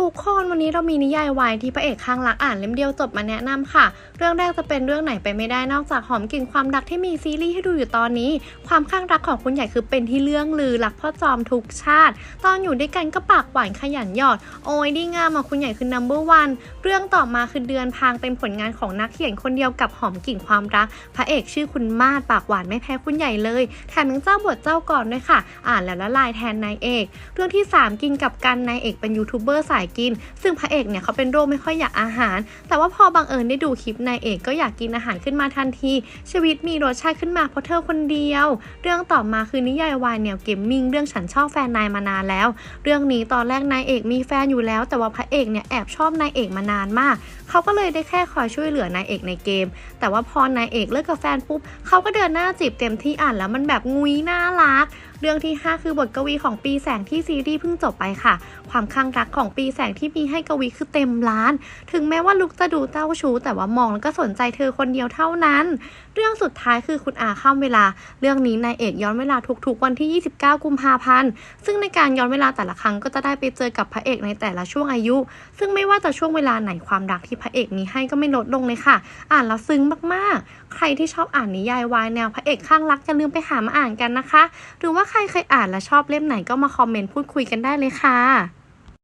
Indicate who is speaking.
Speaker 1: ทุกคนวันนี้เรามีนิยายวายที่พระเอกข้างรักอ่านเล่มเดียวจบมาแนะนำค่ะ เรื่องแรกจะเป็นเรื่องไหนไปไม่ได้นอกจากหอมกลิ่นความรักที่มีซีรีส์ให้ดูอยู่ตอนนี้ ความข้างรักของคุณใหญ่คือเป็นที่เรื่องลือรักพ่อจอมทุกชาติ ตอนอยู่ด้วยกันก็ปากหวานขยันหยอด โอ้ยดีงามอะคุณใหญ่คือ number one เรื่องต่อมาคือเดือนพางเป็นผลงานของนักเขียนคนเดียวกับหอมกลิ่นความรัก พระเอกชื่อคุณมาดปากหวานไม่แพ้คุณใหญ่เลยแถมยังเจ้าบทเจ้าก่อนด้วยค่ะ อ่านแล้วละลายแทนนายเอก เรื่องที่ 3 กินกับกันนายเอกเป็นยูทูบเบอร์สายกิน ซึ่งพระเอกเนี่ยเขาเป็นโรคไม่ค่อยอยากอาหาร แต่ว่าพอบังเอิญได้ดูคลิปนายเอกก็อยากกินอาหารขึ้นมาทันที ชีวิตมีรสชาติขึ้นมาเพราะเธอคนเดียว เรื่องต่อมาคือนิยายวายแนวเกมมิ่งเรื่องฉันชอบแฟนนายมานานแล้ว เรื่องนี้ตอนแรกนายเอกมีแฟนอยู่แล้ว แต่ว่าพระเอกเนี่ยแอบชอบนายเอกมานานมาก เขาก็เลยได้แค่คอยช่วยเหลือนายเอกในเกม แต่ว่าพอนายเอกเลิกกับแฟนปุ๊บเขาก็เดินหน้าจีบเต็มที่อ่านแล้วมันแบบงุยน่ารัก เรื่องที่ 5 คือบทกวีของปีแสงที่ซีรีส์เพิ่งจบไปค่ะ ความข้างรักของปีแสงที่มีให้กวีคือเต็มล้าน ถึงแม้ว่าลุกจะดูเต้าชู้ แต่ว่ามองแล้วก็สนใจเธอคนเดียวเท่านั้น เรื่องสุดท้ายคือคุณอาข้ามเวลา เรื่องนี้นายเอกย้อนเวลาทุกๆวันที่ 29 กุมภาพันธ์ ซึ่งในการย้อนเวลาแต่ละครั้งก็จะได้ไปเจอกับพระเอกในแต่ละช่วงอายุ ซึ่งไม่ว่าจะช่วงเวลาไหนความรักที่พระเอกมีให้ก็ไม่ลดลงเลยค่ะ อ่านแล้วซึ้งมากๆ ใครที่ชอบอ่านนิยายวายแนวพระเอกข้างรักอย่าลืมไปหามาอ่านกันนะคะ หรือว่าใครเคยอ่านและชอบเล่มไหนก็มาคอมเมนต์พูดคุยกันได้เลยค่ะ